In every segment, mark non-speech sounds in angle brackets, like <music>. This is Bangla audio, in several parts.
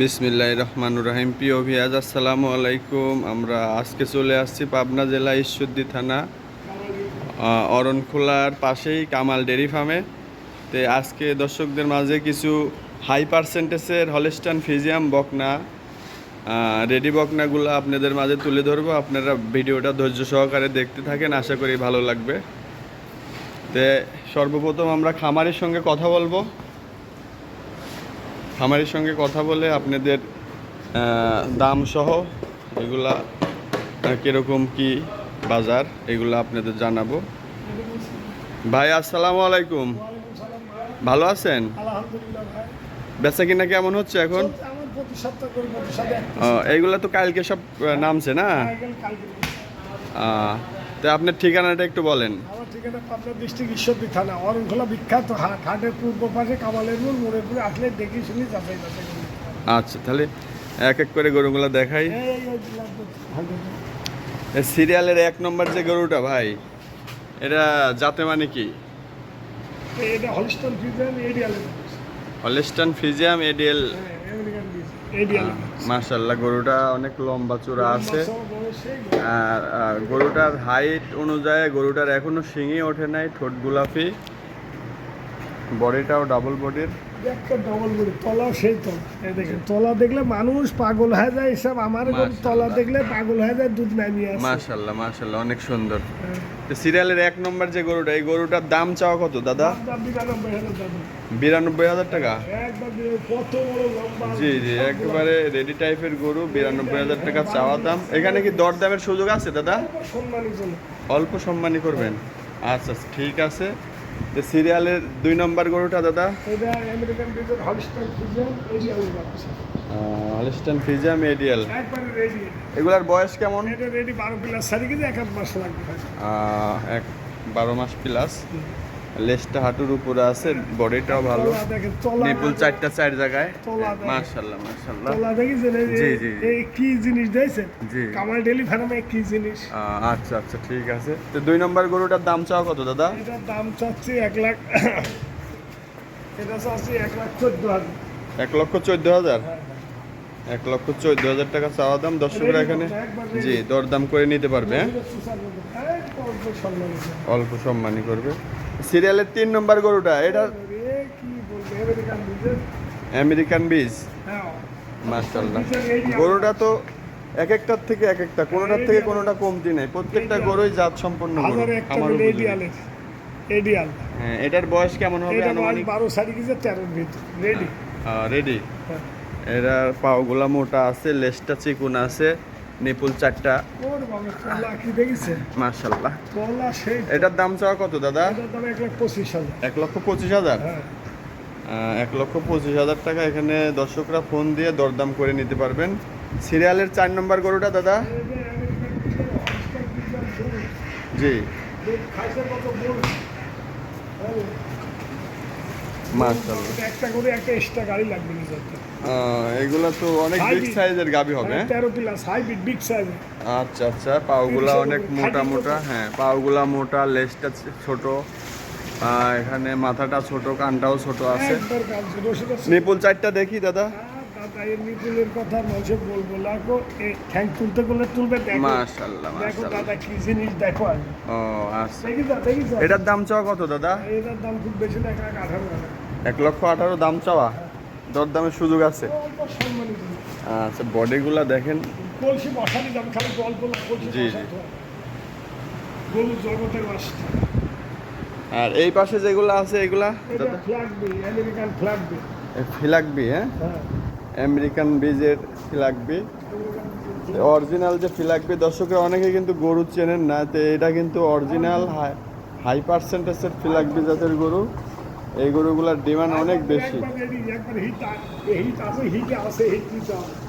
বিসমিল্লাহ রহমান রাহিম। প্রিয় ভিয়াজ, আসসালামু আলাইকুম। আমরা আজকে চলে আসছি পাবনা জেলা ঈশ্বরদী থানা অরণখোলার পাশেই কামাল ডেরি ফার্মে। তো আজকে দর্শকদের মাঝে কিছু হাই পার্সেন্টেজের হলেস্টান ফিজিয়াম বকনা রেডি বকনাগুলো আপনাদের মাঝে তুলে ধরবো। আপনারা ভিডিওটা ধৈর্য সহকারে দেখতে থাকেন, আশা করি ভালো লাগবে। তে সর্বপ্রথম আমরা খামারের সঙ্গে কথা বলব। খামারের সঙ্গে কথা বলে আপনাদের দাম সহ এগুলা কীরকম কি বাজার, এগুলা আপনাদের জানাব। ভাই, আসসালামু আলাইকুম। ভালো আছেন? বেচা কিনা কেমন হচ্ছে এখন? এইগুলা তো কালকে সব নামছে না? তো আপনার ঠিকানাটা একটু বলেন। ঠিকানা পাবনা ডিস্ট্রিক্ট ঈশ্বরদী থানা। অরণখোলা বিখ্যাত হাট হাটের পূর্ব পাশে কামালের মোড় মোড়ের পরে আসলে দেখি শুনি যাচাই আচ্ছা তাহলে এক এক করে গরুগুলো দেখাই। সিরিয়ালের এক নম্বর যে গরুটা ভাই এটা জাতে মানে কি? এটা হলিস্টন ফিজান এডিয়াল হলেস্টান ফিজিয়াম এডিএল এডিয়াল মার্শাল্লাহ গরুটা অনেক লম্বা চূড়া আছে। আর গরুটার হাইট অনুযায়ী গরুটার এখনও শিঙে ওঠে নাই, ঠোঁট গোলাপি। বডিটাও ডাবল বডির একটা ডবল তলাও সেই তলা। এই দেখেন তলা দেখলে মানুষ পাগল হয়ে যায় এসব আমার তলা দেখলে পাগল হয়ে যায় দুধ নামিয়ে আসে। মার্শাল্লাহ মার্শাল্লাহ অনেক সুন্দর। হ্যাঁ। তো সিরিয়ালের এক নম্বর যে গরুটা এই গরুটার দাম চাওয়া কত দাদা? বিরানব্বই হাজার টাকা? জি জি একেবারে রেডি টাইপের গরু বিরানব্বই হাজার টাকা চাওয়া দাম। এখানে কি দর দামের সুযোগ আছে দাদা? অল্প সম্মানই করবেন। আচ্ছা আচ্ছা, ঠিক আছে। তো সিরিয়ালের দুই নম্বর গরুটা দাদা? হলিস্টান ফিজিয়াম এডিয়াল এগুলার বয়স কেমন? এটা রেডি বারো প্লাস সারি কেজি এক মাস লাগবে। হয়তো। আহ, এক বারো মাস প্লাস লেজটা হাঁটুর উপরে আছে বডিটাও ভালো। নিপুল চারটা চার জায়গায়। মাশাল্লাহ মাশাল্লাহ। তলা দেখেছেন জি, জি। এই কি জিনিস দিয়েছেন জি। কামাল ডেলি ফার্মে কি জিনিস? আচ্ছা আচ্ছা ঠিক আছে। তো দুই নম্বর গরুটার দাম চাওয়া কত দাদা? এটার দাম চাচ্ছি এক লাখ <coughs> এটা চাচ্ছি এক লাখ চোদ্দ হাজার। এক লক্ষ চোদ্দ হাজার? এক লক্ষ চোদ্দ হাজার টাকা চাওয়া দাম। দর্শকরা এখানে জি দরদাম করে নিতে পারবে হ্যাঁ? অল্প সম্মানই করবে। সিরিয়ালের তিন নম্বর গরুটা এটা আমেরিকান বীজ হ্যাঁ। মাশাল্লাহ গরুটা তো এক একটার থেকে এক একটা কোনোটার থেকে কোনোটা কমতি নেই। প্রত্যেকটা গরুই জাত সম্পন্ন গরু আমার এডিয়াল হ্যাঁ এটার বয়স কেমন হবে আনুমানিক? বারো সারি কেজি তেরোর ভিতর রেডি রেডি এটার পাওগুলা মোটা আছে লেজটা চিকুন আছে। নিপুল চারটা। মাশাল্লাহ এটার দাম চাওয়া কত, দাদা? এক লক্ষ পঁচিশ হাজার? এক লক্ষ পঁচিশ হাজার টাকা। এখানে দর্শকরা ফোন দিয়ে দরদাম করে নিতে পারবেন। সিরিয়ালের চার নম্বর গরুটা, দাদা? জি। এটা একটা করে একটা এক্সট্রা গাড়ি লাগবে নিজের আহ, তো অনেক বিগ সাইজের গাবি হবে। প্লাস হাইব্রিড বিগ সাইজ আচ্ছা আচ্ছা পাওগুলা অনেক মোটা মোটা। হ্যাঁ পাওগুলা মোটা লেজটা ছোট। এখানে মাথাটা ছোট কানটাও ছোট আছে। নিপুল চারটা দেখি দাদা। দাদা এই কথা মানুষে বলব লাগো এই ঠ্যাং তুলতে করলে তুলবে দেখো। মাশাল্লাহ দেখো দাদা কি জিনিস দেখো আগে ও আচ্ছা। দেখি যা দেখি এটার দাম চাওয়া কত দাদা? এটার দাম খুব বেশি না এক লাখ লক্ষ আঠারো দাম চাওয়া? দরদামের সুযোগ আছে? আচ্ছা বডিগুলা দেখেন। কলসি বসানি দাম খালি গল্প জি, জি। গরু জগতের মাস্টার আর এই পাশে যেগুলো আছে এগুলা? দাদা? ফ্ল্যাগ আমেরিকান ফ্ল্যাগ বি ফিলাকবি হ্যাঁ? হ্যাঁ। আমেরিকান বীজের ফিলাকবি অরিজিনাল যে ফিলাকবি দর্শকরা অনেকে কিন্তু গরু চেনেন না তো এটা কিন্তু অরিজিনাল হাই পার্সেন্টেজের ফিলাকবি জাতের গরু। এই গরুগুলোর ডিমান্ড অনেক বেশি।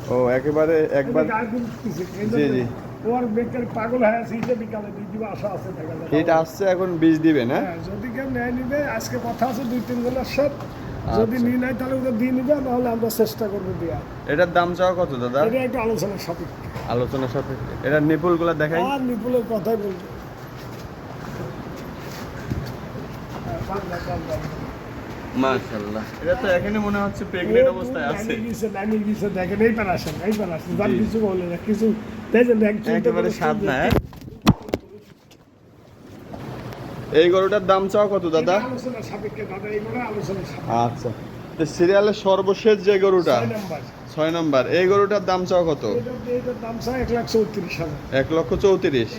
ও একেবারে একবার জি, জি। হিট আসছে এখন বীজ দিবে হ্যাঁ হ্যাঁ যদি কেউ নেয় নিবে আজকে কথা আছে দুই তিন যদি আচ্ছা। নিয়ে নেয় তাহলে ওদের দিয়ে নিবে নাহলে আমরা চেষ্টা করব দেওয়া এটার দাম চাওয়া কত দাদা? এটা একটু আলোচনার সাপেক্ষে। আলোচনার সাথে এটার নিপুলগুলো দেখাই। আর নিপুলের কথাই বলব। মাশাআল্লাহ। এটা তো এখানে মনে হচ্ছে প্রেগনেন্ট অবস্থায় আছে। গেছে দেখেন এই পার আসেন এই পার আসেন। কিছু বলে না কিছু দেখেন একেবারে স্বাদ না দেখে- হ্যাঁ? এই গরুটার দাম চাও কত দাদা? আচ্ছা। তো সিরিয়ালের সর্বশেষ যে গরুটা ছয় নম্বর। এই গরুটার দাম চাও কত? এক লক্ষ চৌত্রিশ।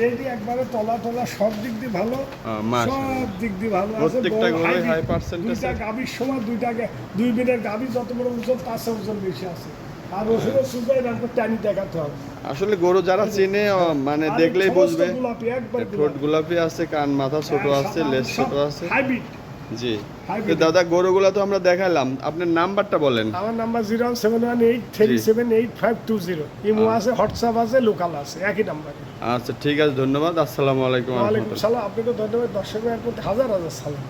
রেডি একবারে তলা তলা সব দিক দিয়ে ভালো। সব দিক দিয়ে ভালো প্রত্যেকটা। দুইটা সময় দুইটা দুই দিনের গাভী যত বড় ওজন তার ওজন বেশি আছে। আর ওষুধের সুযোগ এরকম টানি দেখাতে হবে। আসলে গরু যারা চিনে মানে দেখলেই বুঝবে। ঠোঁট গোলাপি। আছে কান মাথা ছোট আছে লেজ ছোট আছে। জি। দাদা গরুগুলো তো আমরা দেখালাম আপনার নাম্বারটা বলেন। আমার number zero seven one eight three seven eight five two zero. Imo আছে হোয়াটসঅ্যাপ আছে লোকাল আছে একই নাম্বার। আচ্ছা ঠিক আছে ধন্যবাদ। আসসালামু আলাইকুম ওয়ালাইকুম সালাম আপনাকে ধন্যবাদ। দর্শকের প্রতি হাজার হাজার সালাম।